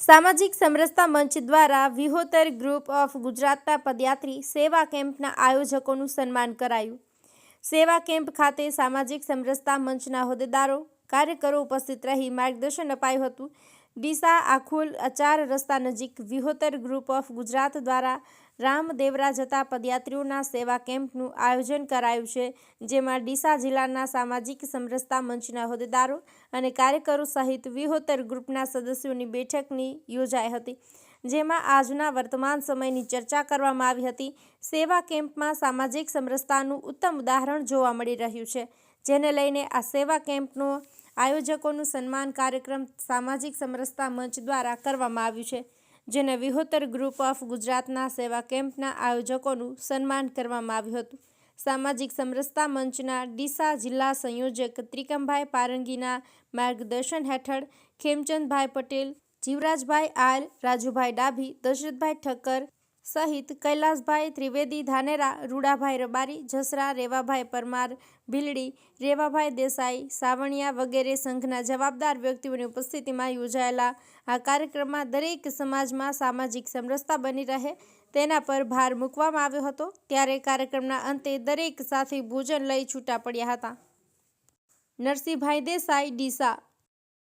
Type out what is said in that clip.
સામાજિક સમરસતા મંચ દ્વારા વિહોતર ગ્રુપ ઓફ ગુજરાતના પદયાત્રી સેવા કેમ્પના આયોજકોનું સન્માન કરાયું. સેવા કેમ્પ ખાતે સામાજિક સમરસતા મંચના હોદ્દેદારો, કાર્યકરો ઉપસ્થિત રહી માર્ગદર્શન અપાયું હતું. ડીસા આખુલ અચાર રસ્તા નજીક વિહોતર ગ્રુપ ઓફ ગુજરાત દ્વારા રામદેવરા જતા પદયાત્રીઓના સેવા કેમ્પનું આયોજન કરાયું છે, જેમાં ડીસા જિલ્લાના સામાજિક સમરસતા મંચના હોદ્દેદારો અને કાર્યકરો સહિત વિહોતર ગ્રુપના સદસ્યોની બેઠકની યોજાઈ હતી, જેમાં આજના વર્તમાન સમયની ચર્ચા કરવામાં આવી હતી. સેવા કેમ્પમાં સામાજિક સમરસતાનું ઉત્તમ ઉદાહરણ જોવા મળી રહ્યું છે, જેને લઈને આ સેવા કેમ્પનો આયોજકોનું સન્માન કાર્યક્રમ સામાજિક સમરસતા મંચ દ્વારા કરવામાં આવ્યું છે, જેને વિહોતર ગ્રુપ ઓફ ગુજરાતના સેવા કેમ્પના આયોજકોનું સન્માન કરવામાં આવ્યું હતું. સામાજિક સમરસતા મંચના ડીસા જિલ્લા સંયોજક ત્રિકમભાઈ પારંગીના માર્ગદર્શન હેઠળ ખેમચંદભાઈ પટેલ, જીવરાજભાઈ આર રાજુભાઈ ડાભી, દશરથભાઈ ઠક્કર સહિત કૈલાસભાઈ ત્રિવેદી, ધાનેરા, રૂડાભાઈ રબારી, જસરા, રેવાભાઈ પરમાર, ભીલડી, રેવાભાઈ દેસાઈ, સાવણિયા વગેરે સંઘના જવાબદાર વ્યક્તિઓની ઉપસ્થિતિમાં યોજાયેલા આ કાર્યક્રમમાં દરેક સમાજમાં સામાજિક સમરસતા બની રહે તેના પર ભાર મૂકવામાં આવ્યો હતો. ત્યારે કાર્યક્રમના અંતે દરેક સાથે ભોજન લઈ છૂટા પડ્યા હતા. નરસિંહભાઈ દેસાઈ, ડીસા